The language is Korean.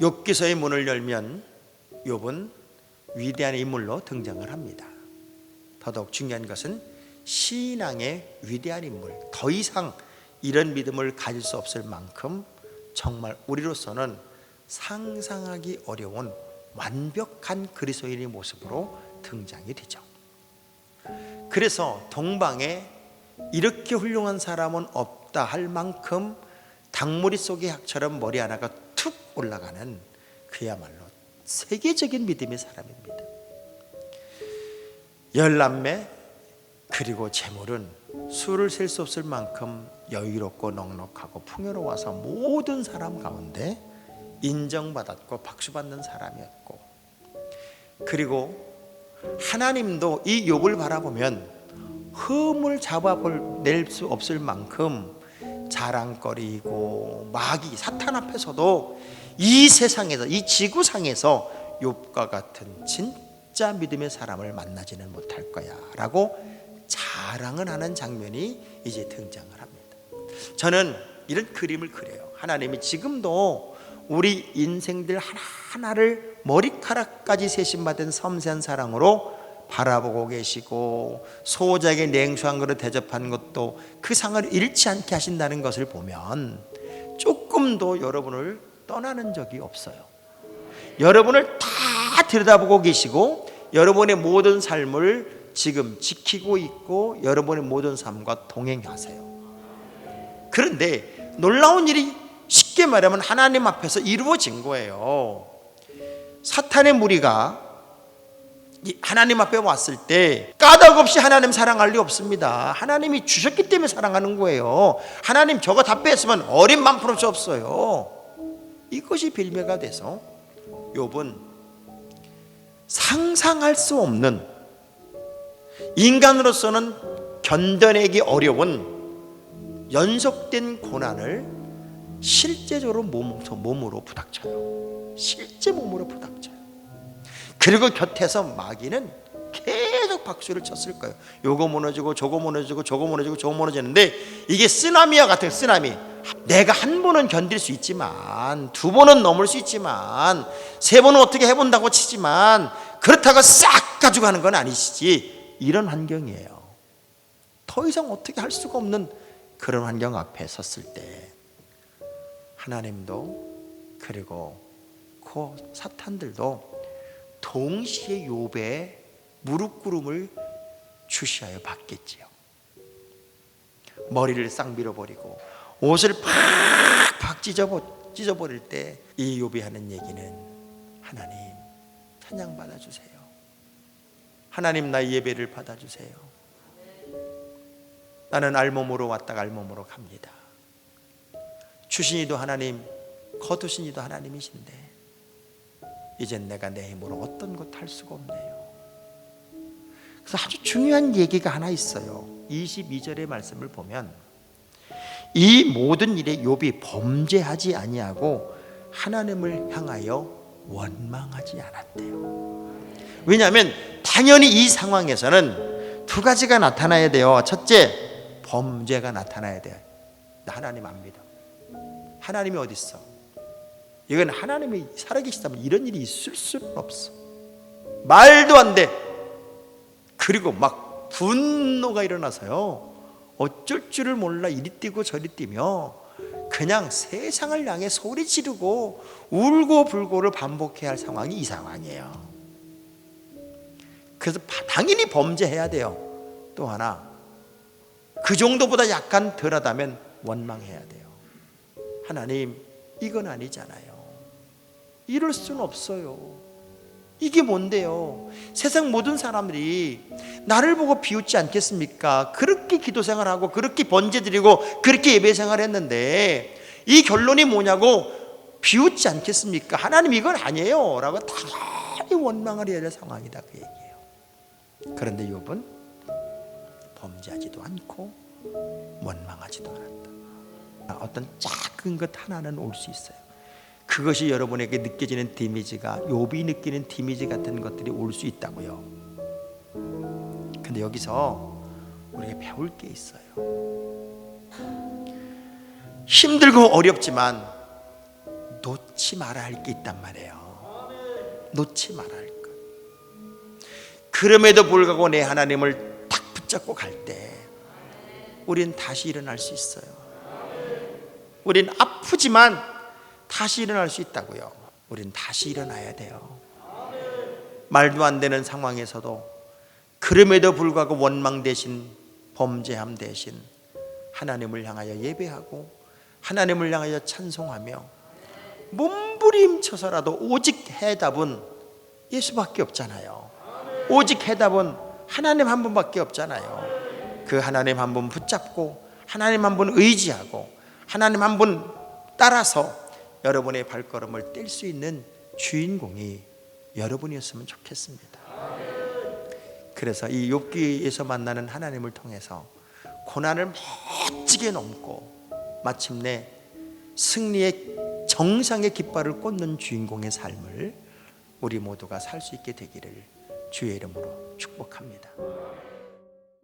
욥기서의 문을 열면 욥은 위대한 인물로 등장을 합니다. 더더욱 중요한 것은 신앙의 위대한 인물. 더 이상 이런 믿음을 가질 수 없을 만큼 정말 우리로서는 상상하기 어려운 완벽한 그리스도인의 모습으로 등장이 되죠. 그래서 동방에 이렇게 훌륭한 사람은 없다 할 만큼 닭머리 속의 약처럼 머리 하나가 툭 올라가는 그야말로 세계적인 믿음의 사람입니다. 열남매 그리고 재물은 수를 셀 수 없을 만큼 여유롭고 넉넉하고 풍요로워서 모든 사람 가운데 인정받았고 박수받는 사람이었고 그리고 하나님도 이 욥을 바라보면 흠을 잡아낼 수 없을 만큼 자랑거리고 마귀 사탄 앞에서도 이 세상에서 이 지구상에서 욥과 같은 진짜 믿음의 사람을 만나지는 못할 거야라고 자랑을 하는 장면이 이제 등장을 합니다. 저는 이런 그림을 그려요. 하나님이 지금도 우리 인생들 하나하나를 머리카락까지 세심받은 섬세한 사랑으로 바라보고 계시고 소작의 냉수한 그릇 대접한 것도 그 상을 잃지 않게 하신다는 것을 보면 조금도 여러분을 떠나는 적이 없어요. 여러분을 다 들여다보고 계시고 여러분의 모든 삶을 지금 지키고 있고 여러분의 모든 삶과 동행하세요. 그런데 놀라운 일이 쉽게 말하면 하나님 앞에서 이루어진 거예요. 사탄의 무리가 하나님 앞에 왔을 때 까닭 없이 하나님 사랑할 리 없습니다. 하나님이 주셨기 때문에 사랑하는 거예요. 하나님 저거 다 뺐으면 어린 만프로치 없어요. 이것이 빌미가 돼서 욥은 상상할 수 없는 인간으로서는 견뎌내기 어려운 연속된 고난을 실제적으로 몸으로 부닥쳐요. 실제 몸으로 부닥쳐요. 그리고 곁에서 마귀는 계속 박수를 쳤을 거예요. 요거 무너지고 저거 무너지고 저거 무너지고 저거 무너지는데 이게 쓰나미와 같은 쓰나미. 내가 한 번은 견딜 수 있지만 두 번은 넘을 수 있지만 세 번은 어떻게 해본다고 치지만 그렇다고 싹 가지고 가는 건 아니시지. 이런 환경이에요. 더 이상 어떻게 할 수가 없는 그런 환경 앞에 섰을 때 하나님도 그리고 그 사탄들도 동시에 욥의 무릎 꿇음을 주시하여 받겠지요. 머리를 싹 밀어버리고 옷을 팍팍 찢어버, 찢어버릴 때 이 욥이 하는 얘기는 하나님 찬양 받아주세요. 하나님 나의 예배를 받아주세요. 나는 알몸으로 왔다가 알몸으로 갑니다. 주신 이도 하나님, 거두신 이도 하나님이신데 이젠 내가 내 힘으로 어떤 것 할 수가 없네요. 그래서 아주 중요한 얘기가 하나 있어요. 22절의 말씀을 보면 이 모든 일에 욥이 범죄하지 아니하고 하나님을 향하여 원망하지 않았대요. 왜냐하면 당연히 이 상황에서는 두 가지가 나타나야 돼요. 첫째, 범죄가 나타나야 돼요. 나 하나님 안 믿어. 하나님이 어디 있어? 이건 하나님이 살아계시다면 이런 일이 있을 수는 없어. 말도 안 돼. 그리고 막 분노가 일어나서요. 어쩔 줄을 몰라 이리 뛰고 저리 뛰며 그냥 세상을 향해 소리 지르고 울고 불고를 반복해야 할 상황이 이 상황이에요. 그래서 당연히 범죄해야 돼요. 또 하나 그 정도보다 약간 덜하다면 원망해야 돼요. 하나님 이건 아니잖아요. 이럴 수는 없어요. 이게 뭔데요? 세상 모든 사람들이 나를 보고 비웃지 않겠습니까? 그렇게 기도 생활하고 그렇게 번제 드리고 그렇게 예배 생활했는데 이 결론이 뭐냐고 비웃지 않겠습니까? 하나님 이건 아니에요. 라고 당연히 원망을 해야 될 상황이다 그 얘기예요. 그런데 욥은 범죄하지도 않고 원망하지도 않았다. 어떤 작은 것 하나는 올 수 있어요. 그것이 여러분에게 느껴지는 데미지가 욥이 느끼는 데미지 같은 것들이 올 수 있다고요. 근데 여기서 우리가 배울 게 있어요. 힘들고 어렵지만 놓지 말아야 할 게 있단 말이에요. 놓지 말아야 할 것. 그럼에도 불구하고 내 하나님을 딱 붙잡고 갈 때, 우린 다시 일어날 수 있어요. 우린 아프지만 다시 일어날 수 있다고요. 우린 다시 일어나야 돼요. 말도 안 되는 상황에서도 그럼에도 불구하고 원망 대신 범죄함 대신 하나님을 향하여 예배하고 하나님을 향하여 찬송하며 몸부림쳐서라도 오직 해답은 예수밖에 없잖아요. 오직 해답은 하나님 한 분밖에 없잖아요. 그 하나님 한 분 붙잡고 하나님 한 분 의지하고 하나님 한 분 따라서 여러분의 발걸음을 뗄 수 있는 주인공이 여러분이었으면 좋겠습니다. 그래서 이 욥기에서 만나는 하나님을 통해서 고난을 멋지게 넘고 마침내 승리의 정상의 깃발을 꽂는 주인공의 삶을 우리 모두가 살 수 있게 되기를 주의 이름으로 축복합니다.